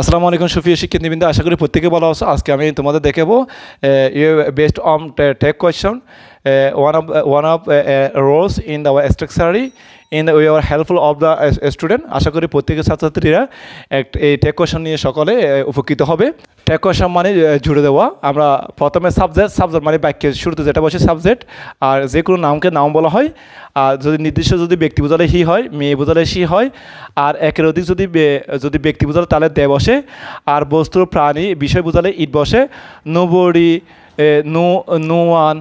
আসসালামু আলাইকুম সুফিয়া শিক্ষার্থীবৃন্দ, আশা করি প্রত্যেকে ভালো আছো। আজকে আমি তোমাদের দেখাবো you best on tag question one of one of rules in the structure in the we helpful of the student আশা করি প্রত্যেকের ছাত্রছাত্রীরা এক, এই টেক কোয়েশন নিয়ে সকলে উপকৃত হবে। টেক মানে জুড়ে দেওয়া। আমরা প্রথমে সাবজেক্ট সাবজেক্ট মানে বাক্যের শুরুতে যেটা বসে সাবজেক্ট আর যে কোনো নামকে নাম বলা হয়। আর যদি নির্দিষ্ট যদি ব্যক্তি বোঝালে হি হয়, মেয়ে বোঝালে সি হয়, আর একের অধিক যদি যদি ব্যক্তি বোঝালে তাহলে দে বসে। আর বস্তু প্রাণী বিষয় বোঝালে ইট বসে। Nobody no no one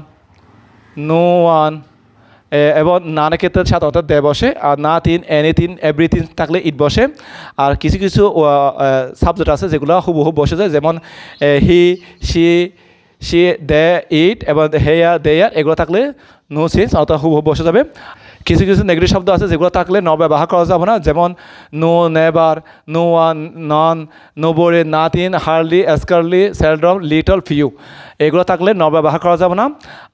no one এবং নানা ক্ষেত্রে অর্থাৎ দে বসে, আর না তিন, এনে তিন এভরিথিং থাকলে ইট বসে। আর কিছু কিছু সাবজেক্ট আছে যেগুলো হুবহু বসে যায়, যেমন হি সি সি দে, ইট, এবং হেয়া দেয়ার এগুলো থাকলে নো চেঞ্জ অর্থাৎ হুবহু বসে যাবে। কিছু কিছু নেগেটিভ শব্দ আছে যেগুলো থাকলে ন ব্যবহার করা যাবে না। যেমন নো, নেবার no one none, nobody, nothing, হার্লি, এসকারলি স্যালড্রম লিটল, ফিউ। এগুলো থাকলে ন ব্যবহার করা যাবে না।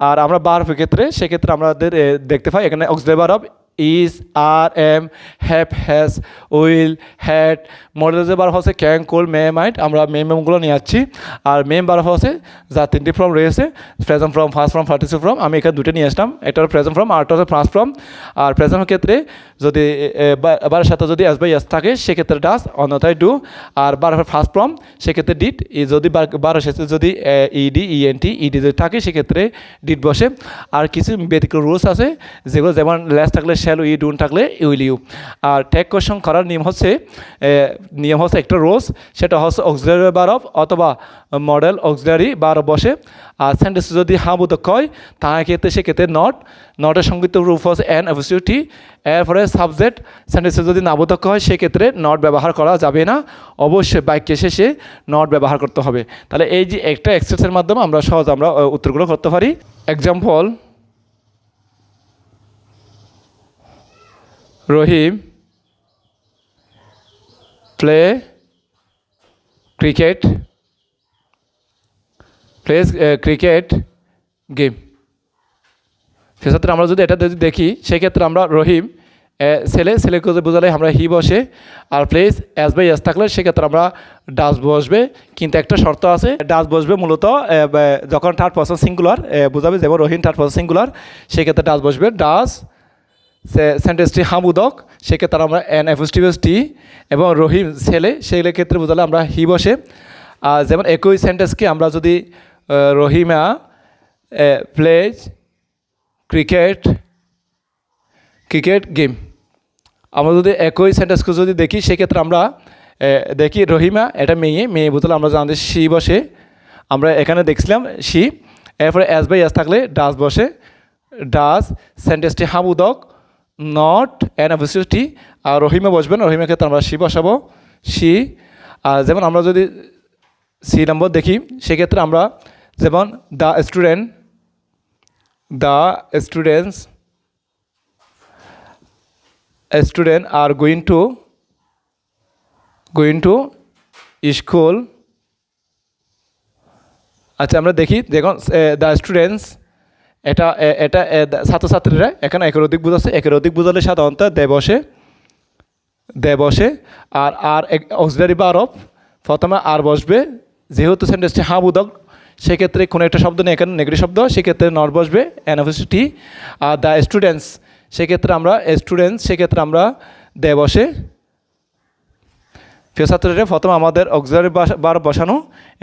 আর আমরা বার ক্ষেত্রে, সেক্ষেত্রে আমাদের দেখতে পাই এখানে auxiliary verb of is are am have has will had modal যে বার হচ্ছে ক্যাং কোল মে মাইট আমরা মে মেমগুলো নিয়ে যাচ্ছি আর মেম বার হচ্ছে যা তিনটি ফর্ম রয়েছে present form first form participle form আমি এখানে দুটো নিয়ে আসলাম। একটা হলো প্রেজেন্ট ফর্ম আরটা হচ্ছে ফার্স্ট ফর্ম আর প্রেজেন্টের ক্ষেত্রে যদি বারের সাথে যদি এস বাই এস থাকে, সেক্ষেত্রে ডাস অন্যথায় ডু আর বার ফার্স্ট ফর্ম সেক্ষেত্রে ডিট যদি বারের সাথে যদি ইডি ইএনটি ইডি যদি থাকে, সেক্ষেত্রে ডিট বসে। আর কিছু ব্যতিক্রম রুলস আছে, যেগুলো যেমন লেস থাকলে শ্যালো ই ডুন থাকলে উইল ইউ আর ট্যাগ কোয়েশন করার নিয়ম হচ্ছে নিয়ম হচ্ছে একটা রোজ, সেটা হচ্ছে অক্সিলারি বার অফ অথবা মডেল অক্সিলারি বার বসে। আর সেন্টেন্স যদি হাবোধক হয় তার ক্ষেত্রে সেক্ষেত্রে নট নটের সংগীত রূপ হচ্ছে অ্যান অবসিউটি এরপরে সাবজেক্ট সেন্টেন্সে যদি না নাবোধক হয় সেক্ষেত্রে নট ব্যবহার করা যাবে না। অবশ্যই বাক্যে শেষে নট ব্যবহার করতে হবে। তাহলে এই যে একটা এক্সারসাইজের মাধ্যমে আমরা সহজ আমরা উত্তরগুলো করতে পারি। Example Rahim play cricket plays cricket game সেক্ষেত্রে আমরা যদি এটা যদি দেখি, সেক্ষেত্রে আমরা রহিম ছেলে ছেলেকে বোঝালে আমরা হি বসে, আর প্লেস এস বাই এস থাকলে সেক্ষেত্রে আমরা ডাস বসবে। কিন্তু একটা শর্ত আছে, ডাস বসবে মূলত যখন থার্ড পার্সন সিঙ্গুলার বোঝাবে যেমন রহিম থার্ড পার্সন সিঙ্গুলার সেক্ষেত্রে ডাস বসবে, ডাস সেন্টেন্সটি হামুদক সেক্ষেত্রে আমরা এন এফএসটিভেস টি এবং রহিম ছেলে সেই ক্ষেত্রে বোঝালে আমরা হি বসে। আর যেমন একই সেন্টেন্সকে আমরা যদি Rahima plays cricket cricket game আমরা যদি একই সেন্টেন্সকে যদি দেখি, সেক্ষেত্রে আমরা দেখি রহিমা, এটা মেয়ে মেয়ে বোতলে আমরা জানি সি বসে। আমরা এখানে দেখছিলাম সি, এরপরে এস বাই এস থাকলে ডাস বসে। ডাস সেন্টেন্সটি হামুদক নট অ্যান অবসিটি আর রহিমা বসবেন রহিমের ক্ষেত্রে আমরা সি বসাবো, সি, আর যেমন আমরা যদি সি নম্বর দেখি, সেক্ষেত্রে আমরা যেমন the student the students student are going to going to school. আচ্ছা আমরা দেখি, দেখুন দ্য স্টুডেন্টস এটা এটা ছাত্রছাত্রীরা এখানে একের অধিক বোঝাচ্ছে একের অধিক বোঝালে সাধারণত দে বসে দে বসে, আর আর অক্সিলারি বার অফ, প্রথমে আর বসবে, যেহেতু সেন্টেন্সটি হা বোধক, সেক্ষেত্রে কোনো একটা শব্দ নেই, এখানে নেগেটিভ শব্দ, সেক্ষেত্রে নট বসবে অ্যানাফিসিটি আর দ্য স্টুডেন্টস, সেক্ষেত্রে আমরা, স্টুডেন্টস, সেক্ষেত্রে আমরা দে বসে প্রিয় ছাত্রীরা, প্রথমে আমাদের অক্সিলারি বার বসানো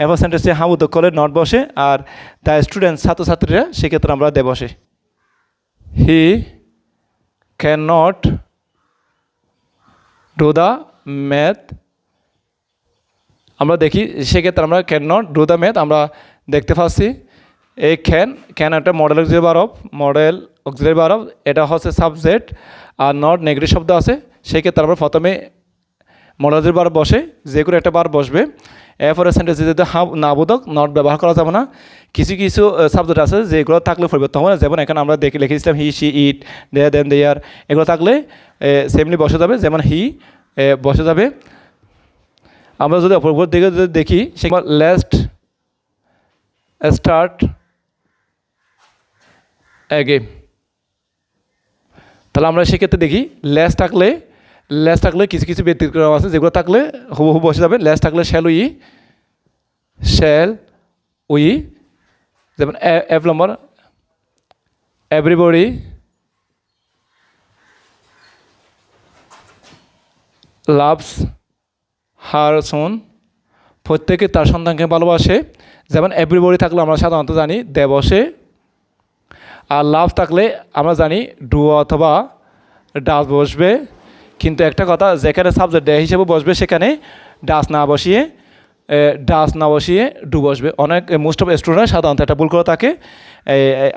এবার সেন্টেন্সে হা বোধক করলে নট বসে, আর দ্য স্টুডেন্টস ছাত্রছাত্রীরা, সেক্ষেত্রে আমরা দে বসে। He can not do the math আমরা দেখি, সেক্ষেত্রে আমরা can not do the math আমরা দেখতে পাচ্ছি এই ক্যান ক্যান একটা মডেল অক্সিলারি বার অফ মডেল অক্সিলারি বার অফ এটা হচ্ছে সাবজেক্ট আর নট নেগেটিভ শব্দ আছে, সেক্ষেত্রে আমরা প্রথমে মডেলের বার বসে, যে কোনো একটা বার বসবে। এরপরে সেন্টেন্স যদি হা না, বোধক নট ব্যবহার করা যাবে না। কিছু কিছু সাবজেক্ট আছে, যেগুলো থাকলে পরিবর্তন হবে না যেমন এখানে আমরা দেখে লিখেছিলাম হি সি ইট দেয়ার দেন দেয়ার এগুলো থাকলে সেমনি বসে যাবে। যেমন হি বসে যাবে। আমরা যদি অপর দিকে যদি দেখি সে লেস্ট স্টার্ট অ্যাগে তাহলে আমরা সেক্ষেত্রে দেখি লেস থাকলে লেস থাকলে কিছু কিছু ব্যতিক্রম আছে, যেগুলো থাকলে হুবহু বসে যাবে। লেস থাকলে শ্যাল উই শ্যাল উই, যেমন এফ নম্বর, এভরিবডি, লাভস, হার, সোন, প্রত্যেকে তার সন্তানকে ভালোবাসে। যেমন এভরিবডি থাকলে আমরা সাধারণত জানি দে বসে আর লাভ থাকলে আমরা জানি ডু অথবা ডাস বসবে। কিন্তু একটা কথা, যেখানে সাবজেক্ট ডে হিসেবে বসবে সেখানে ডাস না বসিয়ে ডাস না বসিয়ে ডু বসবে। অনেক মোস্ট অফ স্টুডেন্ট সাধারণত একটা ভুল করে থাকে।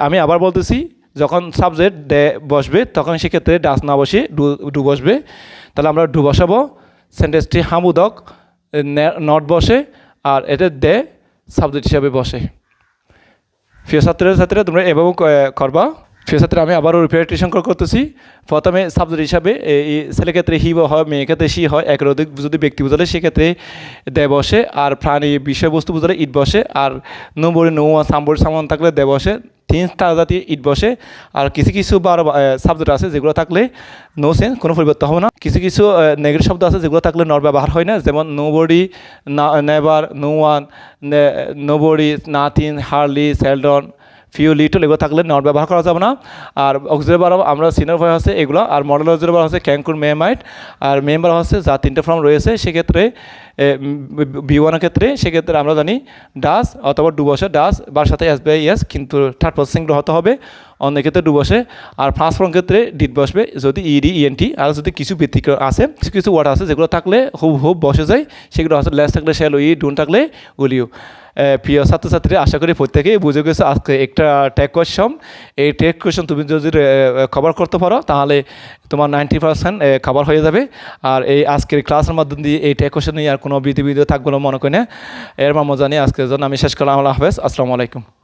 আমি আবার বলতেছি, যখন সাবজেক্ট ডে বসবে, তখন সেক্ষেত্রে ডাস না বসিয়ে ডু ডু বসবে। তাহলে আমরা ডু বসাবো। সেন্টেন্সটি হামুদক নট বসে, আর এতে দে সাবজেক্ট হিসাবে বসে। প্রিয় ছাত্রের, ছাত্রীরা, তোমরা এভাবে করবা। ছাত্রী আমি আবারও রিপিটেশন করতেছি। প্রথমে সাবজেক্ট হিসাবে এই ছেলে ক্ষেত্রে হি হয়, মেয়ে ক্ষেত্রে সি হয় একের অধিক যদি ব্যক্তি বোঝালে সেক্ষেত্রে দে বসে, আর প্রাণী বিষয়বস্তু বোঝালে, ইট বসে, আর নৌবড়ি নৌ সাম্বরি সামান থাকলে দে বসে, তিন স্টার জাতীয় ইট বসে, আর কিছু কিছু বারো সাবজেক্ট আছে যেগুলো থাকলে নো সেন্স কোনো পরিবর্তন হবে না। কিছু কিছু নেগেটিভ শব্দ আছে যেগুলো থাকলে নর ব্যবহার হয় না, যেমন নো বডি না never no one nobody nothing Harley seldom few little এগুলো থাকলে নট ব্যবহার করা যাবে না। আর অক্সিজেন আমরা সিনিয়র ভয় হচ্ছে এগুলো, আর মডেল অক্সিজেন বার হচ্ছে ক্যাঙ্কুর মেমাইট আর মেম্বার হচ্ছে যা তিনটে ফর্ম রয়েছে, সেক্ষেত্রে বি ওয়ানের ক্ষেত্রে, সেক্ষেত্রে আমরা জানি ডাস অথবা ডু বসে ডাস বার সাথে এস বাই এস কিন্তু থার্ড পার্সন হতে হবে অন্য ক্ষেত্রে ডু বসে আর ফার্স্ট ফর্ম ক্ষেত্রে ডিট বসবে, যদি ইডি ইএনটি আর যদি কিছু ব্যতিক্রম আছে, কিছু কিছু ওয়ার্ড আছে যেগুলো থাকলে হুব হুব বসে যায়, সেগুলো হচ্ছে লেস থাকলে শ্যাল ই ডুন থাকলে উলিউ প্রিয় ছাত্রছাত্রী, আশা করি প্রত্যেকেই বুঝে গেছে আজকে একটা ট্যাগ কোয়েশন এই ট্যাগ কোয়েশন তুমি যদি কভার করতে পারো, তাহলে তোমার নাইনটি পার্সেন্ট কভার হয়ে যাবে। আর এই আজকের ক্লাসের মাধ্যম দিয়ে এই ট্যাগ কোয়েশন নিয়ে আর কোনো বিধি বিধি থাকবে না, মনে করি না। এর মামো জানি আজকের জন্য আমি শেষ করলাম। আল্লাহ হাফেজ। আসসালামু আলাইকুম।